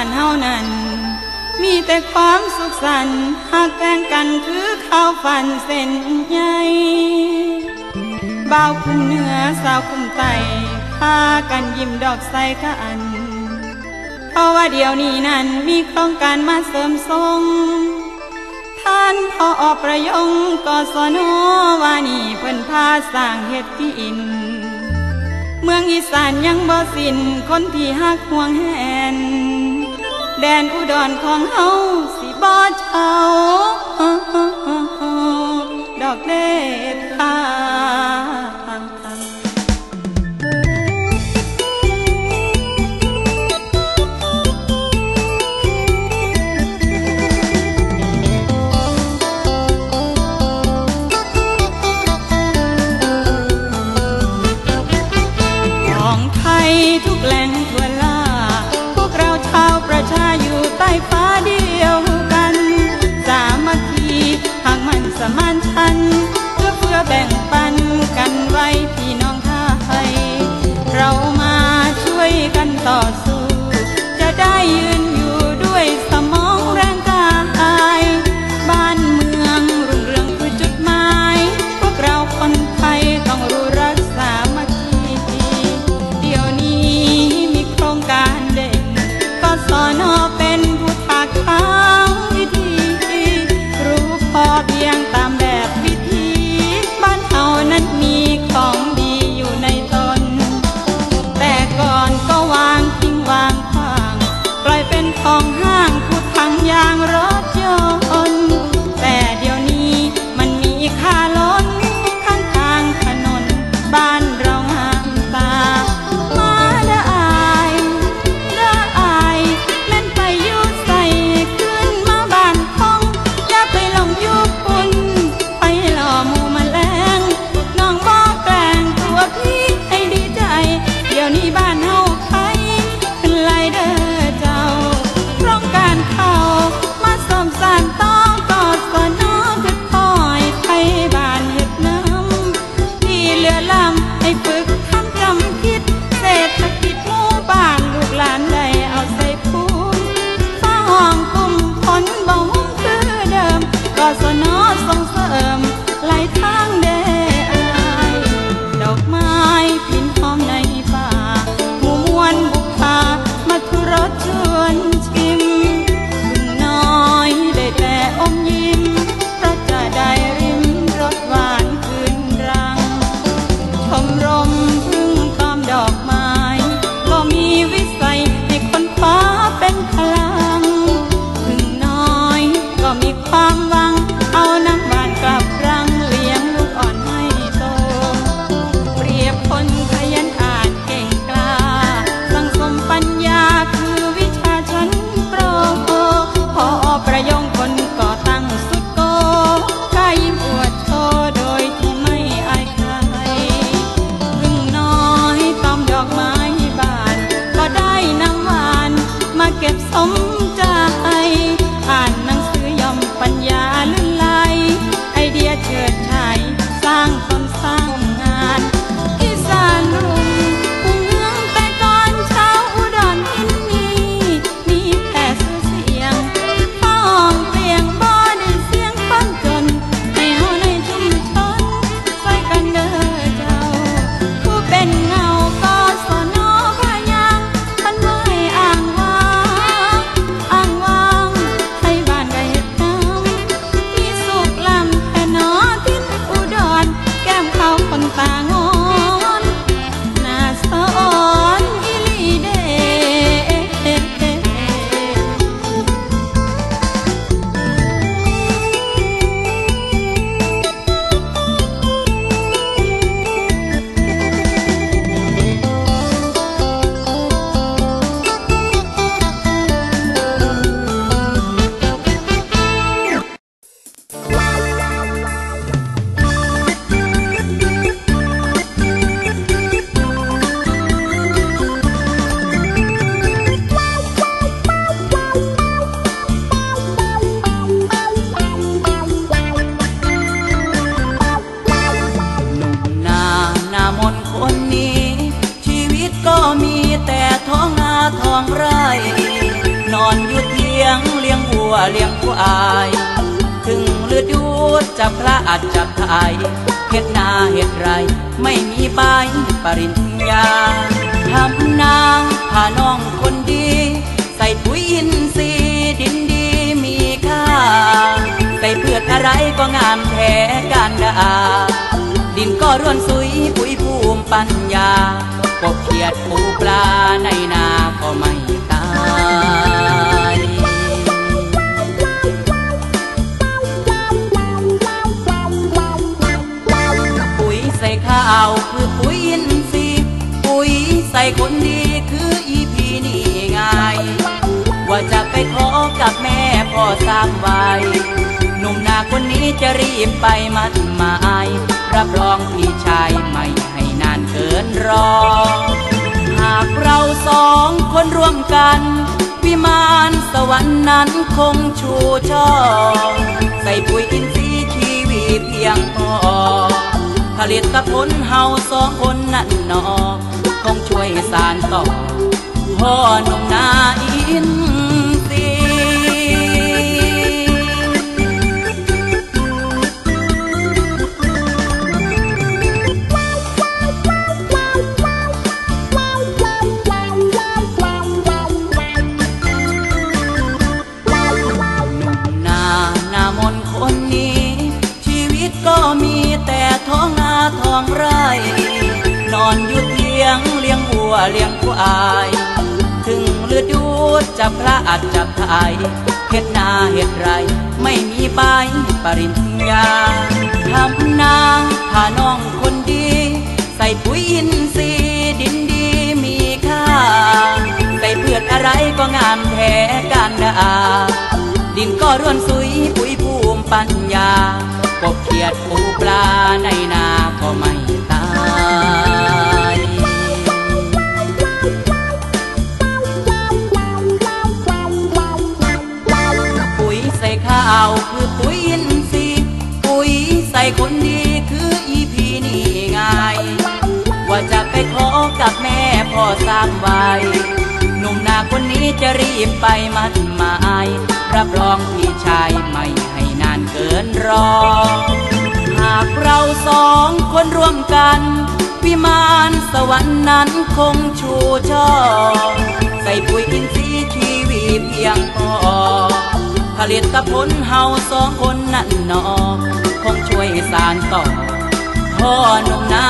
ทานเฮานันมีแต่ความสุขสันต์หากแกล้งกันคือข้าวฝันเส้นใหญ่บ่าวคุ้มเหนือสาวคุ้มไตพากันยิ้มดอกใสกันเพราะว่าเดี๋ยวนี้นั้นมีโครงการมาเสริมทรงท่านพออประยงกศนวานี่เพิ่นพาสร้างเฮ็ดที่อิน เมืองอีสานยังบ่สินคนที่ฮักห่วงแหน แดนอุดรของเฮาสิบ่เช่าดอกเดทา สมานฉันเพื่อเพื่อแบ่งปันกันไว้พี่น้องไทยเรามาช่วยกันต่อสู้ จะได้ยืน องไร่ นอนอยู่เทียงเลี้ยงวัวเลี้ยงควาย ถึงฤดูจับพระอัดจจะทายเห็ดนาเห็ดไร ไม่มีใบปริญญาทำนางพาน้องคนดี ใส่ปุ๋ยอินทรีย์ดินดีมีค่า ใส่เพืชออะไรก็งามแท้การดาดินก็ร่วนสุยปุ๋ยภูมิปัญญากบเขียดปู ส่คนดีคืออีพีนี่ไง ว่าจะไปขอกับแม่พ่อสางไว้หนุ่มนาคนนี้จะรีบไปมัดหมายรับรองพี่ชายไม่ให้นานเกินรอ หากเราสองคนร่วมกัน วิมานสวรรค์นั้นคงชูช่อ ใส่ปุ๋ยอินทรีย์ชีวีเพียงพอผลิตผลเฮาสองคนนั่นนอ คงช่วยสารต่อพ่อหนุ่มนาอินทรีย์นาหน้ามนคนนี้ชีวิตก็มีแต่ท้องนาท้องไร่นอนอยู่ วัวเลี้ยงควาย ถึงฤดูจับพระอัดจับไทยเฮ็ดนาเฮ็ดไร ไม่มีใบปริญญาทำนาพาน้องคนดี ใส่ปุ๋ยอินทรีย์ดินดีมีค่า ใส่เพื่ออะไรก็งามแท้การดาดินก็ร่วนสุยปุ๋ยภูมิปัญญากบเขียดปู ส่คนดีคืออีพีนี่ไง ว่าจะไปขอกับแม่พ่อสร้างไว้หนุ่มนาคนนี้จะรีบไปมัดหมายรับรองพี่ชายไม่ให้นานเกินรอ หากเราสองคนร่วมกัน วิมานสวรรค์นั้นคงชูช่อ ใส่ปุ๋ยอินทรีย์ชีวีเพียงพอผลิตผลเฮาสองคนนั่นหนอ คงช่วยสานต่อพ่อหนุ่มนา